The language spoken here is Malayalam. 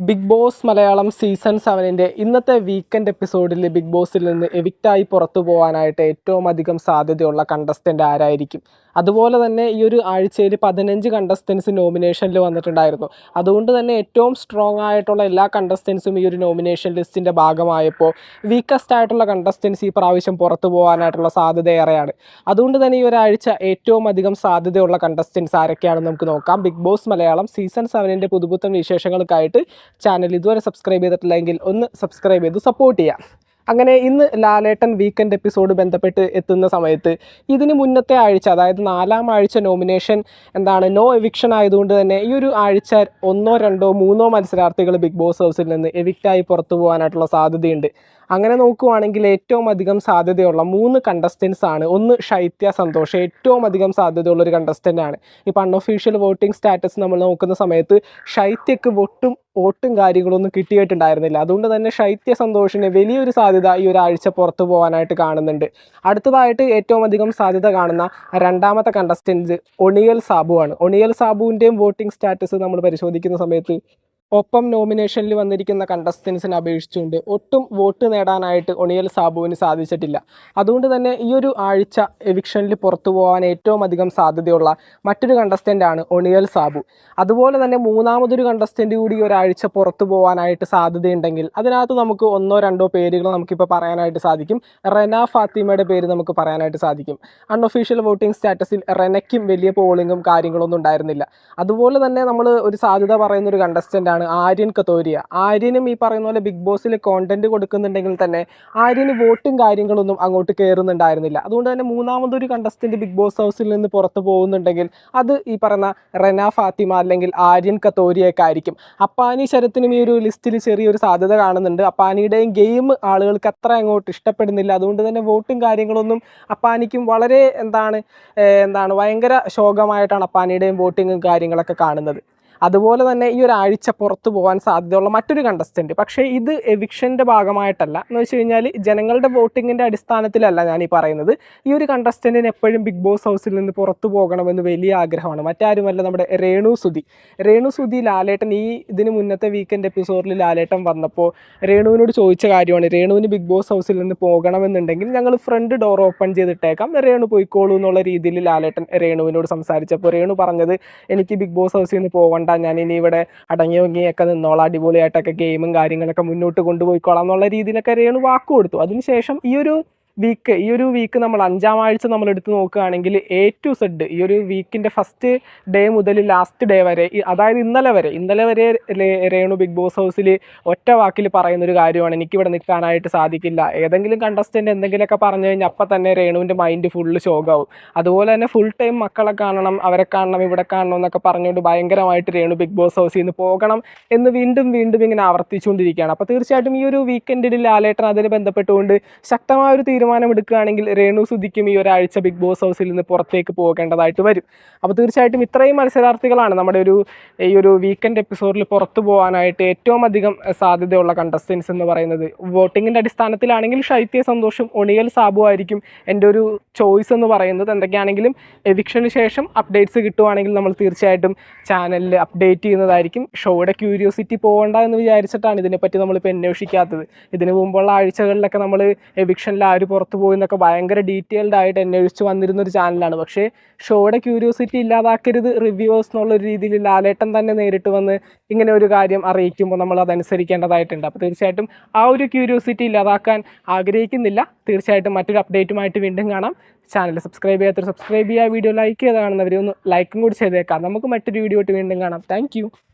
ബിഗ് ബോസ് മലയാളം സീസൺ സെവനിന്റെ ഇന്നത്തെ വീക്കെൻഡ് എപ്പിസോഡിൽ ബിഗ് ബോസിൽ നിന്ന് എവിക്റ്റായി പുറത്തു പോകാനായിട്ട് ഏറ്റവും അധികം സാധ്യതയുള്ള കണ്ടസ്റ്റന്റ് ആരായിരിക്കും? അതുപോലെ തന്നെ ഈ ഒരു ആഴ്ചയിൽ പതിനഞ്ച് കണ്ടസ്റ്റൻസ് നോമിനേഷനിൽ വന്നിട്ടുണ്ടായിരുന്നു. അതുകൊണ്ട് തന്നെ ഏറ്റവും സ്ട്രോങ് ആയിട്ടുള്ള എല്ലാ കണ്ടസ്റ്റൻസും ഈ ഒരു നോമിനേഷൻ ലിസ്റ്റിന്റെ ഭാഗമായപ്പോൾ വീക്കസ്റ്റ് ആയിട്ടുള്ള കണ്ടസ്റ്റൻസ് ഈ പ്രാവശ്യം പുറത്തു പോകാനായിട്ടുള്ള സാധ്യത ഏറെയാണ്. അതുകൊണ്ട് തന്നെ ഈ ഒരാഴ്ച ഏറ്റവും അധികം സാധ്യതയുള്ള കണ്ടസ്റ്റൻസ് ആരൊക്കെയാണെന്ന് നമുക്ക് നോക്കാം. ബിഗ് ബോസ് മലയാളം സീസൺ സെവനിന്റെ പുതുപുത്തൻ വിശേഷങ്ങൾക്കായിട്ട് ചാനൽ ഇതുവരെ സബ്സ്ക്രൈബ് ചെയ്തിട്ടില്ലെങ്കിൽ ഒന്ന് സബ്സ്ക്രൈബ് ചെയ്ത് സപ്പോർട്ട് ചെയ്യാം. അങ്ങനെ ഇന്ന് ലാലേട്ടൻ വീക്കെൻഡ് എപ്പിസോഡ് ബന്ധപ്പെട്ട് എത്തുന്ന സമയത്ത് ഇതിന് മുന്നത്തെ ആഴ്ച അതായത് നാലാം ആഴ്ച നോമിനേഷൻ എന്താണ് നോ എവിക്ഷൻ ആയതുകൊണ്ട് തന്നെ ഈ ഒരു ആഴ്ച ഒന്നോ രണ്ടോ മൂന്നോ മത്സരാർത്ഥികൾ ബിഗ് ബോസ് ഹൗസിൽ നിന്ന് എവിക്റ്റായി പുറത്തു പോകാനായിട്ടുള്ള സാധ്യതയുണ്ട്. അങ്ങനെ നോക്കുവാണെങ്കിൽ ഏറ്റവും അധികം സാധ്യതയുള്ള മൂന്ന് കണ്ടസ്റ്റൻസ് ആണ്. ഒന്ന് ശൈത്യ സന്തോഷ്. ഏറ്റവും അധികം സാധ്യതയുള്ള ഒരു കണ്ടസ്റ്റന്റ് ആണ്. ഇപ്പോൾ അൺഒഫീഷ്യൽ വോട്ടിംഗ് സ്റ്റാറ്റസ് നമ്മൾ നോക്കുന്ന സമയത്ത് ശൈത്യക്ക് വോട്ടും വോട്ടും കാര്യങ്ങളൊന്നും കിട്ടിയിട്ടുണ്ടായിരുന്നില്ല. അതുകൊണ്ട് തന്നെ ശൈത്യ സന്തോഷിന് വലിയൊരു സാധ്യത ഈ ഒരാഴ്ച പുറത്തു പോകാനായിട്ട് കാണുന്നുണ്ട്. അടുത്തതായിട്ട് ഏറ്റവും അധികം സാധ്യത കാണുന്ന രണ്ടാമത്തെ കണ്ടസ്റ്റൻസ് ഒണിയൽ സാബുവാണ് ഒണിയൽ സാബുവിന്റെയും വോട്ടിംഗ് സ്റ്റാറ്റസ് നമ്മൾ പരിശോധിക്കുന്ന സമയത്ത് ഒപ്പം നോമിനേഷനിൽ വന്നിരിക്കുന്ന കണ്ടസ്റ്റൻസിനെ അപേക്ഷിച്ചുകൊണ്ട് ഒട്ടും വോട്ട് നേടാനായിട്ട് ഒണിയൽ സാബുവിന് സാധിച്ചിട്ടില്ല. അതുകൊണ്ട് തന്നെ ഈ ഒരു ആഴ്ച എവിക്ഷനിൽ പുറത്തു പോകാൻ ഏറ്റവും അധികം സാധ്യതയുള്ള മറ്റൊരു കണ്ടസ്റ്റന്റാണ് ഒണിയൽ സാബു. അതുപോലെ തന്നെ മൂന്നാമതൊരു കണ്ടസ്റ്റന്റ് കൂടി ഒരാഴ്ച പുറത്തു പോകാനായിട്ട് സാധ്യതയുണ്ടെങ്കിൽ അതിനകത്ത് നമുക്ക് ഒന്നോ രണ്ടോ പേരുകൾ നമുക്കിപ്പോൾ പറയാനായിട്ട് സാധിക്കും. റെന ഫാത്തിമയുടെ പേര് നമുക്ക് പറയാനായിട്ട് സാധിക്കും. അൺഒഫീഷ്യൽ വോട്ടിംഗ് സ്റ്റാറ്റസിൽ റെനയ്ക്കും വലിയ പോളിങ്ങും കാര്യങ്ങളൊന്നും ഉണ്ടായിരുന്നില്ല. അതുപോലെ തന്നെ നമ്മൾ ഒരു സാധ്യത പറയുന്ന ഒരു കണ്ടസ്റ്റന്റ് ആണ് ആര്യൻ കത്തോരിയ ആര്യനും ഈ പറയുന്ന പോലെ ബിഗ് ബോസിൽ കോണ്ടന്റ് കൊടുക്കുന്നുണ്ടെങ്കിൽ തന്നെ ആര്യന് വോട്ടും കാര്യങ്ങളൊന്നും അങ്ങോട്ട് കയറുന്നുണ്ടായിരുന്നില്ല അതുകൊണ്ട് തന്നെ മൂന്നാമതൊരു കണ്ടസ്റ്റന്റ് ബിഗ് ബോസ് ഹൗസിൽ നിന്ന് പുറത്തു പോകുന്നുണ്ടെങ്കിൽ അത് ഈ പറയുന്ന റെന ഫാത്തിമ അല്ലെങ്കിൽ ആര്യൻ കത്തോരിയൊക്കെ ആയിരിക്കും അപ്പാനി ശരത്തിനും ഈ ഒരു ലിസ്റ്റിൽ ചെറിയൊരു സാധ്യത കാണുന്നുണ്ട്. അപ്പാനിയുടെയും ഗെയിം ആളുകൾക്ക് അത്ര അങ്ങോട്ട് ഇഷ്ടപ്പെടുന്നില്ല. അതുകൊണ്ട് തന്നെ വോട്ടും കാര്യങ്ങളൊന്നും അപ്പാനിക്കും വളരെ എന്താണ് എന്താണ് ഭയങ്കര ശോകമായിട്ടാണ് അപ്പാനിയുടെയും വോട്ടിങ്ങും കാര്യങ്ങളൊക്കെ കാണുന്നത്. അതുപോലെ തന്നെ ഈ ഒരു ആഴ്ച പുറത്തു പോകാൻ സാധ്യതയുള്ള മറ്റൊരു കണ്ടസ്റ്റന്റ് പക്ഷേ ഇത് എവിക്ഷന്റെ ഭാഗമായിട്ടല്ല. എന്ന് വെച്ച് കഴിഞ്ഞാൽ ജനങ്ങളുടെ വോട്ടിങ്ങിന്റെ അടിസ്ഥാനത്തിലല്ല ഞാൻ ഈ പറയുന്നത്. ഈ ഒരു കണ്ടസ്റ്റന്റിന് എപ്പോഴും ബിഗ് ബോസ് ഹൗസിൽ നിന്ന് പുറത്തു പോകണമെന്ന് വലിയ ആഗ്രഹമാണ്. മറ്റാരുമല്ല നമ്മുടെ രേണു സുധി. രേണു സുധി ലാലേട്ടൻ ഈ ഇതിന് മുന്നത്തെ വീക്കെൻഡ് എപ്പിസോഡിൽ ലാലേട്ടൻ വന്നപ്പോൾ രേണുവിനോട് ചോദിച്ച കാര്യമാണ്. രേണുവിന് ബിഗ് ബോസ് ഹൗസിൽ നിന്ന് പോകണമെന്നുണ്ടെങ്കിൽ ഞങ്ങൾ ഫ്രണ്ട് ഡോർ ഓപ്പൺ ചെയ്തിട്ടേക്കാം. രേണു പോയിക്കോളൂ എന്നുള്ള രീതിയിൽ ലാലേട്ടൻ രേണുവിനോട് സംസാരിച്ചപ്പോൾ രേണു പറഞ്ഞത് എനിക്ക് ബിഗ് ബോസ് ഹൗസിൽ നിന്ന് പോകണ്ട ഞാൻ ഇനി ഇവിടെ അടങ്ങി ഒങ്ങിയൊക്കെ നിന്നോളാം. അടിപൊളിയായിട്ടൊക്കെ ഗെയിമും കാര്യങ്ങളൊക്കെ മുന്നോട്ട് കൊണ്ടുപോയിക്കോളാം എന്നുള്ള രീതിയിലൊക്കെ രേണു വാക്ക് കൊടുത്തു. അതിനുശേഷം ഈ ഒരു വീക്ക് ഈ ഒരു വീക്ക് നമ്മൾ അഞ്ചാം ആഴ്ച നമ്മൾ എടുത്ത് നോക്കുകയാണെങ്കിൽ എ ടു സെഡ് ഈ ഒരു വീക്കിന്റെ ഫസ്റ്റ് ഡേ മുതൽ ലാസ്റ്റ് ഡേ വരെ അതായത് ഇന്നലെ വരെ ഇന്നലെ വരെ രേണു ബിഗ് ബോസ് ഹൗസിൽ ഒറ്റ വാക്കിൽ പറയുന്നൊരു കാര്യമാണ് എനിക്കിവിടെ നിൽക്കാനായിട്ട് സാധിക്കില്ല. ഏതെങ്കിലും കണ്ടസ്റ്റന്റ് എന്തെങ്കിലുമൊക്കെ പറഞ്ഞു കഴിഞ്ഞാൽ അപ്പം തന്നെ രേണുവിന്റെ മൈൻഡ് ഫുള്ള് ഷോക്കാവും അതുപോലെ തന്നെ ഫുൾ ടൈം മക്കളെ കാണണം അവരെ കാണണം ഇവിടെ കാണണം എന്നൊക്കെ പറഞ്ഞുകൊണ്ട് ഭയങ്കരമായിട്ട് രേണു ബിഗ് ബോസ് ഹൗസിൽ നിന്ന് പോകണം എന്ന് വീണ്ടും വീണ്ടും ഇങ്ങനെ ആവർത്തിച്ചുകൊണ്ടിരിക്കുകയാണ്. അപ്പോൾ തീർച്ചയായിട്ടും ഈ ഒരു വീക്കെൻഡിൽ ലാലേട്ടൻ അതിന് ബന്ധപ്പെട്ടുകൊണ്ട് ശക്തമായ ഒരു തീരുമാനം എടുക്കുകയാണെങ്കിൽ രേണു സുധിക്കും ഈ ഒരാഴ്ച ബിഗ് ബോസ് ഹൗസിൽ നിന്ന് പുറത്തേക്ക് പോകേണ്ടതായിട്ട് വരും. അപ്പോൾ തീർച്ചയായിട്ടും ഇത്രയും മത്സരാർത്ഥികളാണ് നമ്മുടെ ഒരു ഈ ഒരു വീക്കെൻഡ് എപ്പിസോഡിൽ പുറത്തു പോകാനായിട്ട് ഏറ്റവും അധികം സാധ്യതയുള്ള കണ്ടസ്റ്റൻസ് എന്ന് പറയുന്നത്. വോട്ടിങ്ങിന്റെ അടിസ്ഥാനത്തിലാണെങ്കിൽ ശൈത്യ സന്തോഷം ഒണിയൽ സാബു ആയിരിക്കും എന്റെ ഒരു ചോയ്സ് എന്ന് പറയുന്നത്. എന്തൊക്കെയാണെങ്കിലും എവിക്ഷന് ശേഷം അപ്ഡേറ്റ്സ് കിട്ടുവാണെങ്കിൽ നമ്മൾ തീർച്ചയായിട്ടും ചാനലിൽ അപ്ഡേറ്റ് ചെയ്യുന്നതായിരിക്കും. ഷോയുടെ ക്യൂരിയോസിറ്റി പോകണ്ട എന്ന് വിചാരിച്ചിട്ടാണ് ഇതിനെപ്പറ്റി നമ്മളിപ്പോൾ അന്വേഷിക്കാത്തത്. ഇതിനു മുമ്പുള്ള ആഴ്ചകളിലൊക്കെ നമ്മൾ എവിക്ഷനിൽ ആര് പുറത്തു പോയി എന്നൊക്കെ ഭയങ്കര ഡീറ്റെയിൽഡ് ആയിട്ട് അന്വേഷിച്ച് വന്നിരുന്ന ഒരു ചാനലാണ് പക്ഷേ ഷോയുടെ ക്യൂരിയോസിറ്റി ഇല്ലാതാക്കരുത് റിവ്യൂവേഴ്സ് എന്നുള്ളൊരു രീതിയിൽ ലാലേട്ടൻ തന്നെ നേരിട്ട് വന്ന് ഇങ്ങനെ ഒരു കാര്യം അറിയിക്കുമ്പോൾ നമ്മൾ അതനുസരിക്കേണ്ടതായിട്ടുണ്ട്. അപ്പോൾ തീർച്ചയായിട്ടും ആ ഒരു ക്യൂരിയോസിറ്റി ഇല്ലാതാക്കാൻ ആഗ്രഹിക്കുന്നില്ല. തീർച്ചയായിട്ടും മറ്റൊരു അപ്ഡേറ്റുമായിട്ട് വീണ്ടും കാണാം. ചാനൽ സബ്സ്ക്രൈബ് ചെയ്യാത്തവർ സബ്സ്ക്രൈബ് ചെയ്യുക വീഡിയോ ലൈക്ക് ചെയ്ത് കാണുന്നവരെ ഒന്ന് ലൈക്കും കൂടി ചെയ്തേക്കാം. നമുക്ക് മറ്റൊരു വീഡിയോ ആയിട്ട് വീണ്ടും കാണാം. താങ്ക്